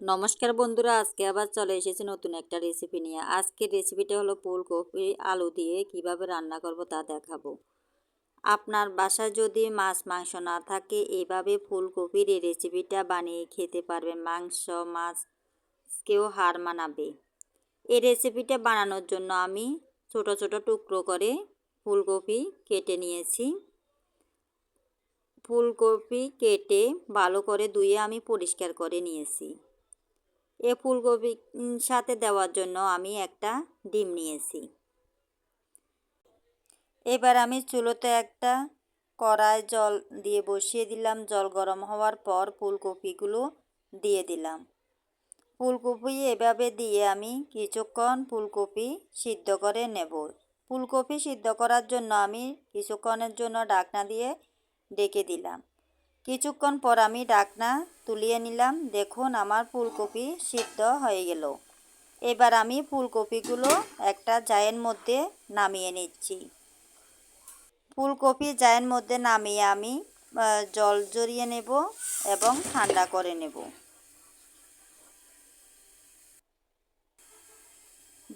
নমস্কার বন্ধুরা, আজকে আবার চলে এসেছি নতুন একটা রেসিপি নিয়ে। আজকের রেসিপিটা হলো ফুলকপি আলু দিয়ে কীভাবে রান্না করব তা দেখাবো। আপনার বাসায় যদি মাছ, মাংস না থাকে, এভাবে ফুলকপির এই রেসিপিটা বানিয়ে খেতে পারবেন মাংস, মাছ কেউ হার মানাবে। এই রেসিপিটা বানানোর জন্য আমি ছোট ছোট টুকরো করে ফুলকপি কেটে নিয়েছি। ফুলকপি কেটে ভালো করে ধুয়ে আমি পরিষ্কার করে নিয়েছি। এ ফুলকপি সাথে দেওয়ার জন্য আমি একটা ডিম নিয়েছি। এবার আমি চুলোতে একটা কড়াই জল দিয়ে বসিয়ে দিলাম। জল গরম হওয়ার পর ফুলকপিগুলো দিয়ে দিলাম। ফুলকপি এভাবে দিয়ে আমি কিছুক্ষণ ফুলকপি সিদ্ধ করে নেব। ফুলকপি সিদ্ধ করার জন্য আমি কিছুক্ষণের জন্য ডাকনা দিয়ে ডেকে দিলাম। কিছুক্ষণ পর আমি ডাকনা তুলিয়ে নিলাম, দেখুন আমার ফুলকপি সিদ্ধ হয়ে গেল। এবার আমি ফুলকপিগুলো একটা জায়ের মধ্যে নামিয়ে নিচ্ছি। ফুলকপি জায়ের মধ্যে নামিয়ে আমি জল জড়িয়ে নেব এবং ঠান্ডা করে নেব।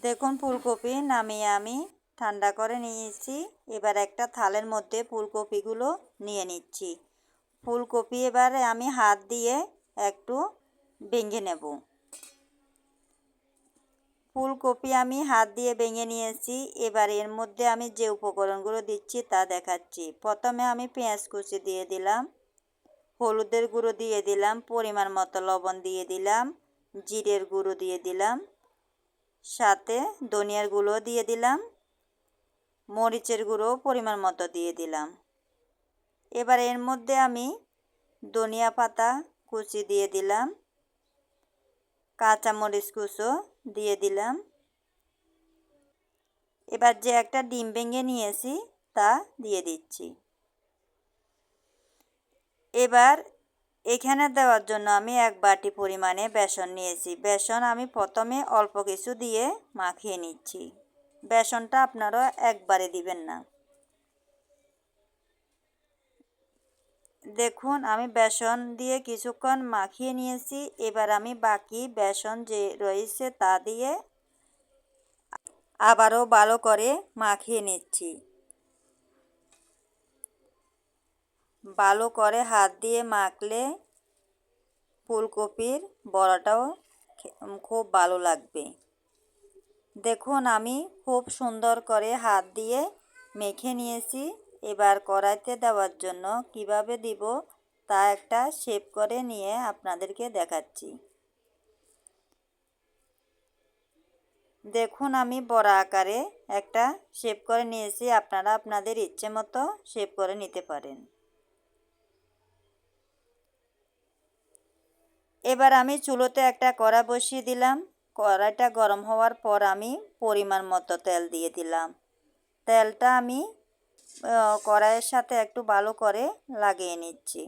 দেখুন ফুলকপি নামিয়ে আমি ঠান্ডা করে নিয়েছি। এবার একটা থালের মধ্যে ফুলকপিগুলো নিয়ে নিচ্ছি। ফুলকপি এবারে আমি হাত দিয়ে একটু ভেঙে নেব। ফুলকপি আমি হাত দিয়ে ভেঙে নিয়েছি। এবার এর মধ্যে আমি যে উপকরণগুলো দিচ্ছি তা দেখাচ্ছি। প্রথমে আমি পেঁয়াজ কুচি দিয়ে দিলাম, হলুদের গুঁড়ো দিয়ে দিলাম, পরিমাণ মতো লবণ দিয়ে দিলাম, জিরের গুঁড়ো দিয়ে দিলাম, সাথে ধনিয়ার গুঁড়ো দিয়ে দিলাম, মরিচের গুঁড়ো পরিমাণ মতো দিয়ে দিলাম। এবার এর মধ্যে আমি ধনিয়া পাতা কুচি দিয়ে দিলাম, কাঁচামরিচ কুচো দিয়ে দিলাম। এবার যে একটা ডিম ভেঙে নিয়েছি তা দিয়ে দিচ্ছি। এবার এখানে দেওয়ার জন্য আমি এক বাটি পরিমাণে বেসন নিয়েছি। বেসন আমি প্রথমে অল্প কিছু দিয়ে মাখিয়ে নিচ্ছি। বেসনটা আপনারা একবারে দিবেন না। দেখুন, আমি বেসন দিয়ে কিছুক্ষণ মাখিয়ে নিয়েছি। এবার আমি বাকি বেসন যে রয়েছে তা দিয়ে আবারও ভালো করে মাখিয়ে নিচ্ছি। ভালো করে হাত দিয়ে মাখলে ফুলকপির বড়াটাও খুব ভালো লাগবে। দেখুন, আমি খুব সুন্দর করে হাত দিয়ে মেখে নিয়েছি। এবার কড়াইতে দেওয়ার জন্য কীভাবে দিব তা একটা শেপ করে নিয়ে আপনাদেরকে দেখাচ্ছি। দেখুন, আমি বড় আকারে একটা শেপ করে নিয়েছি। আপনারা আপনাদের ইচ্ছে মতো শেপ করে নিতে পারেন। এবার আমি চুলোতে একটা কড়া বসিয়ে দিলাম। কড়াইটা গরম হওয়ার পর আমি পরিমাণ মতো তেল দিয়ে দিলাম। তেলটা আমি কড়াইয়ের সাথে একটু ভালো করে লাগিয়ে নিচ্ছি।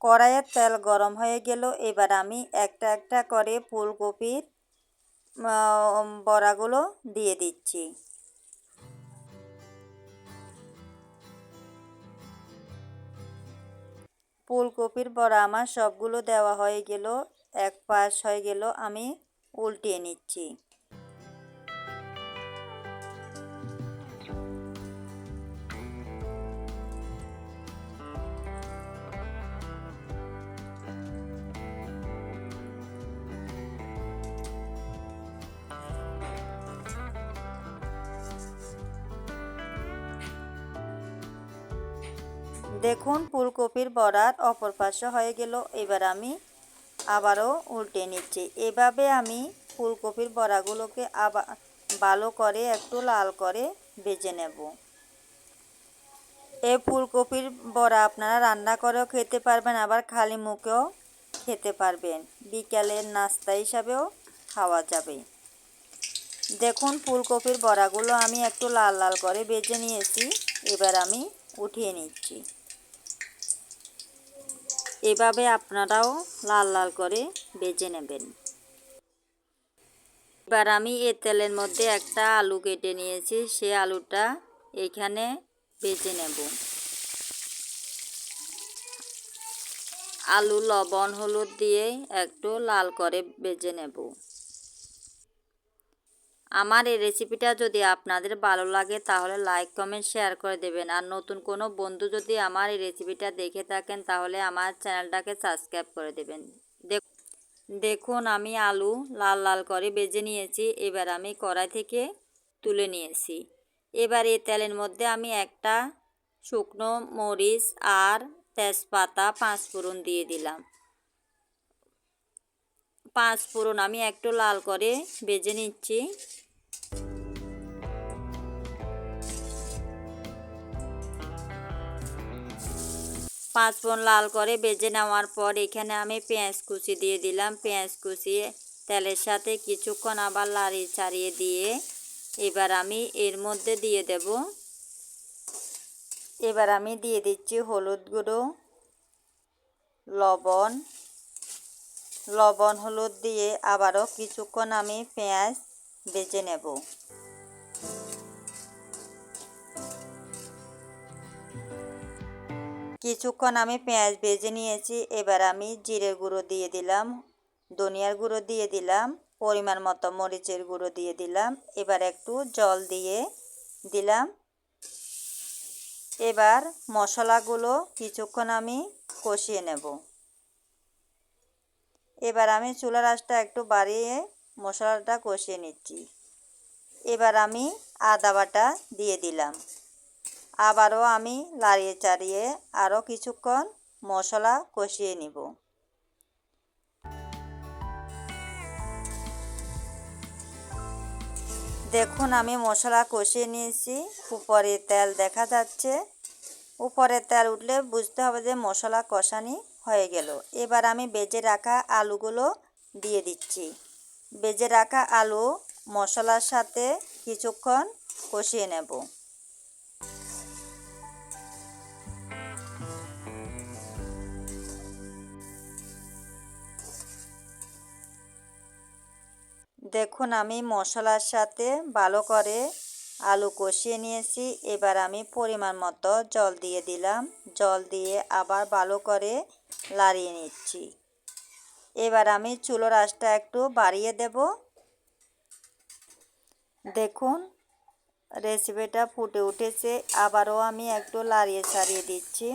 কড়াইয়ের তেল গরম হয়ে গেল। এবার আমি একটা একটা করে ফুলকপির বড়াগুলো দিয়ে দিচ্ছি। ফুলকপির বড়া আমার সবগুলো দেওয়া হয়ে গেল, এক পাশ হয়ে গেল, আমি উল্টিয়ে নিচ্ছি। দেখুন, ফুলকপির বড়ার অপর পাশে হয়ে গেল। এবার আমি আবারও উল্টে নিচ্ছি। এভাবে আমি ফুলকপির বড়াগুলোকে আবার ভালো করে একটু লাল করে বেজে নেব। এই ফুলকপির বড়া আপনারা রান্না করেও খেতে পারবেন, আবার খালি মুখেও খেতে পারবেন। বিকালের নাস্তা হিসাবেও খাওয়া যাবে। দেখুন, ফুলকপির বড়াগুলো আমি একটু লাল লাল করে বেজে নিয়েছি। এবার আমি উঠিয়ে নিচ্ছি। এভাবে আপনারাও লাল লাল করে বেজে নেবেন। এবার আমি এ তেলের মধ্যে একটা আলু কেটে নিয়েছি, সে আলুটা এখানে বেজে নেব। আলু লবণ হলুদ দিয়ে একটু লাল করে ভেজে নেব। আমার এই রেসিপিটা যদি আপনাদের ভালো লাগে, তাহলে লাইক কমেন্ট শেয়ার করে দেবেন। আর নতুন কোনো বন্ধু যদি আমার এই রেসিপিটা দেখে থাকেন, তাহলে আমার চ্যানেলটাকে সাবস্ক্রাইব করে দেবেন। দেখুন, আমি আলু লাল লাল করে বেজে নিয়েছি। এবার আমি কড়াই থেকে তুলে নিয়েছি। এবার এই তেলের মধ্যে আমি একটা শুকনো মরিচ আর তেজপাতা পাঁচ ফোড়ন দিয়ে দিলাম। পাঁচ ফোড়ন আমি একটু লাল করে বেজে নিচ্ছি। পাঁচ ফোড়ন লাল করে বেজে নেওয়ার পর এখানে আমি পেঁয়াজ কুচি দিয়ে দিলাম। পেঁয়াজ কুচি তেলের সাথে কিছুক্ষণ আবার লাড়িয়ে ছাড়িয়ে দিয়ে এবার আমি এর মধ্যে দিয়ে দেব। এবার আমি দিয়ে দিচ্ছি হলুদ গুঁড়ো, লবণ লবণ হলুদ দিয়ে আবারও কিছুক্ষণ আমি পেঁয়াজ বেজে নেব। কিছুক্ষণ আমি পেঁয়াজ ভেজে নিয়েছি, এবার আমি জিরে গুঁড়ো দিয়ে দিলাম, ধনিয়ার গুঁড়ো দিয়ে দিলাম, পরিমাণ মতো মরিচের গুঁড়ো দিয়ে দিলাম, এবার একটু জল দিয়ে দিলাম। এবার মশলাগুলো কিছুক্ষণ আমি কষিয়ে নেব। এবার আমি চুলার আঁচটা একটু বাড়িয়ে মশলাটা কষিয়ে নিচ্ছি। এবার আমি আদা বাটা দিয়ে দিলাম। আবারও আমি লাড়িয়ে চাড়িয়ে আরও কিছুক্ষণ মশলা কষিয়ে নিব। দেখুন, আমি মশলা কষিয়ে নিয়েছি। উপরে তেল দেখা যাচ্ছে। উপরে তেল উঠলে বুঝতে হবে যে মশলা কষানি হয়ে গেল। এবার আমি বেজে রাখা আলুগুলো দিয়ে দিচ্ছি। বেজে রাখা আলু মশলার সাথে কিছুক্ষণ কষিয়ে নেব। দেখুন, আমি মশলার সাথে ভালো করে আলু কষিয়ে নিয়েছি। এবার আমি পরিমাণ মতো জল দিয়ে দিলাম। জল দিয়ে আবার ভালো করে লাড়িয়ে নিচ্ছি। এবার আমি চুলোর আঁচটা একটু বাড়িয়ে দেব। দেখুন, রেসিপিটা ফুটে উঠেছে। আবারও আমি একটু লাড়িয়ে ছাড়িয়ে দিচ্ছি।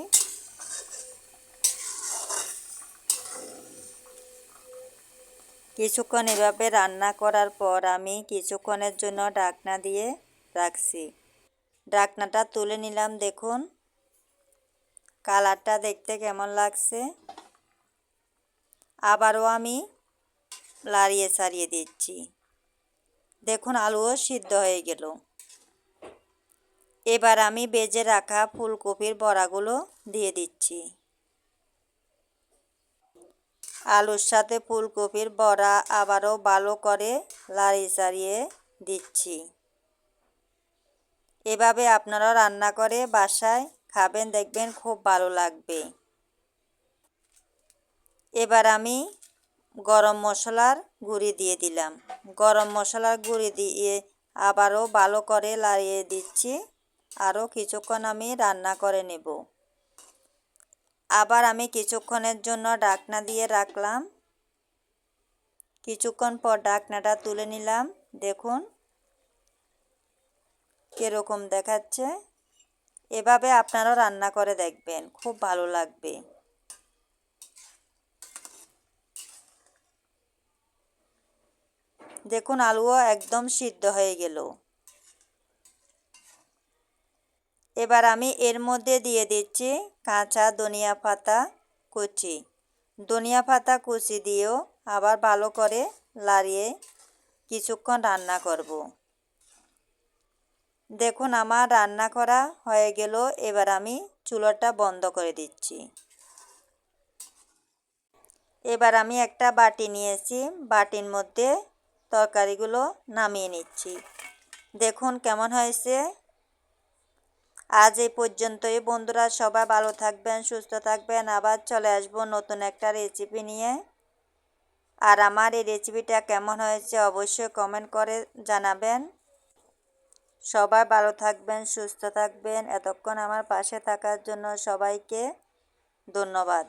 কিছুক্ষণ এভাবে রান্না করার পর আমি কিছুক্ষণের জন্য ডাকনা দিয়ে রাখছি। ডাকনাটা তুলে নিলাম, দেখুন। কালারটা দেখতে কেমন লাগছে? আবারও আমি লাড়িয়ে ছাড়িয়ে দিচ্ছি। দেখুন, আলুও সিদ্ধ হয়ে গেল। এবার আমি বেজে রাখা ফুলকপির বড়াগুলো দিয়ে দিচ্ছি। আলুর সাথে ফুলকপির বড়া আবারও ভালো করে লাড়িয়ে চাড়িয়ে দিচ্ছি। এভাবে আপনারা রান্না করে বাসায় খাবেন, দেখবেন খুব ভালো লাগবে। এবার আমি গরম মশলার গুঁড়ি দিয়ে দিলাম। গরম মশলার গুঁড়ি দিয়ে আবারও ভালো করে লাড়িয়ে দিচ্ছি। আরও কিছুক্ষণ আমি রান্না করে নেব। আবার আমি কিছুক্ষণের জন্য ডাকনা দিয়ে রাখলাম। কিছুক্ষণ পর ডাকনাটা তুলে নিলাম। দেখুন, কীরকম দেখাচ্ছে। এভাবে আপনারাও রান্না করে দেখবেন, খুব ভালো লাগবে। দেখুন, আলুও একদম সিদ্ধ হয়ে গেল। এবার আমি এর মধ্যে দিয়ে দিচ্ছি কাঁচা ধনিয়া পাতা কুচি। ধনিয়া পাতা কুচি দিয়েও আবার ভালো করে লাড়িয়ে কিছুক্ষণ রান্না করব। দেখুন, আমার রান্না করা হয়ে গেল। এবার আমি চুলোটা বন্ধ করে দিচ্ছি। এবার আমি একটা বাটি নিয়েছি। বাটির মধ্যে তরকারিগুলো নামিয়ে নিচ্ছি। দেখুন কেমন হয়েছে। আজ এই পর্যন্তই। বন্ধুরা, সবাই ভালো থাকবেন, সুস্থ থাকবেন। আবার চলে আসব নতুন একটা রেসিপি নিয়ে। আর আমার এই রেসিপিটা কেমন হয়েছে অবশ্যই কমেন্ট করে জানাবেন। সবাই ভালো থাকবেন সুস্থ থাকবেন। এতক্ষণ আমার পাশে থাকার জন্য সবাইকে ধন্যবাদ।